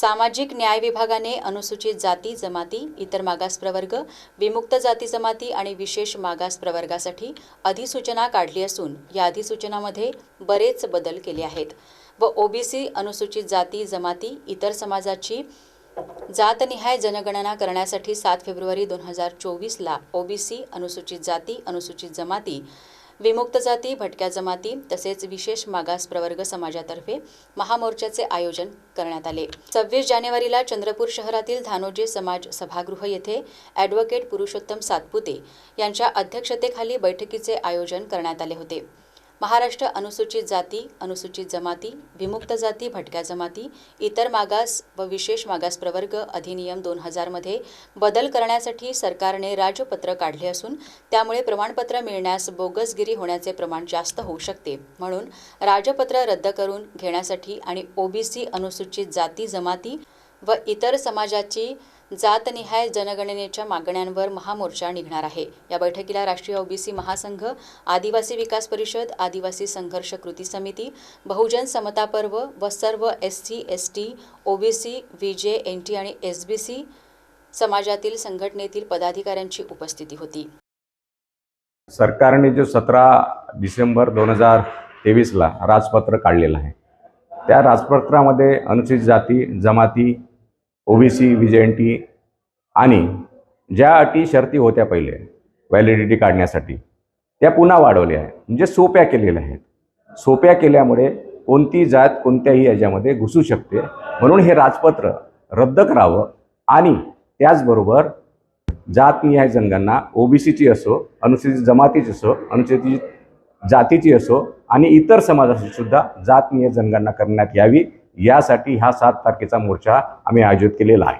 सामाजिक न्याय विभागाने अनुसूचित जाती जमाती इतर मागास प्रवर्ग विमुक्त जाती जमाती आणि विशेष मागास प्रवर्गासाठी अधिसूचना काढली असून या अधिसूचनामध्ये बरेच बदल केले आहेत. व ओबीसी अनुसूचित जाती जमाती इतर समाजाची जातनिहाय जनगणना करण्यासाठी सात फेब्रुवारी दोन हजार चोवीसला ओबीसी अनुसूचित जाती अनुसूचित जमाती विमुक्त जाती भटक्या जमाती तसेच विशेष मागास प्रवर्ग समाजातर्फे महामोर्चाचे आयोजन करण्यात आले. सव्वीस जानेवारीला चंद्रपूर शहरातील धानोजे समाज सभागृह येथे ॲडव्होकेट पुरुषोत्तम सातपुते यांच्या अध्यक्षतेखाली बैठकीचे आयोजन करण्यात आले होते. महाराष्ट्र अनुसूचित जाती अनुसूचित जमाती विमुक्त जाती भटक्या जमाती इतर मागास व विशेष मागास प्रवर्ग अधिनियम दोन हजारमध्ये बदल करण्यासाठी सरकारने राजपत्र काढले असून त्यामुळे प्रमाणपत्र मिळण्यास बोगसगिरी होण्याचे प्रमाण जास्त होऊ शकते. म्हणून राजपत्र रद्द करून घेण्यासाठी आणि ओबीसी अनुसूचित जाती जमाती व इतर समाजाची जातनिहाय जनगणनेच्या मागण्यांवर महामोर्चा निघणार आहे. या बैठकीला राष्ट्रीय ओबीसी महासंघ आदिवासी विकास परिषद आदिवासी संघर्ष कृती समिती बहुजन समता पर्व व सर्व S C S T OBC V J N T आणि एस बी सी समाजातील संघटनेतील पदाधिकाऱ्यांची उपस्थिती होती. सरकारने जो सतरा डिसेंबर दोन हजार तेवीसला राजपत्र काढलेलं आहे. त्या राजपत्रामध्ये अनुसूचित जाती जमाती ओबीसी विजयंटी आणि ज्या अटी शर्ती होत्या पहिले व्हॅलिडिटी काढण्यासाठी त्या पुन्हा वाढवल्या आहेत. म्हणजे सोप्या केलेल्या आहेत. सोप्या केल्यामुळे कोणती जात कोणत्याही याच्यामध्ये घुसू शकते. म्हणून हे राजपत्र रद्द करावं आणि त्याचबरोबर जातनिहाय बी ओबीसीची असो अनुसूचित जमातीची असो अनुसूचित जातीची असो आणि इतर समाजाची सुद्धा जातनीय जंगांना करण्यात यावी. यासाठी हा सात तारखेचा मोर्चा आम्ही आयोजित केलेला आहे.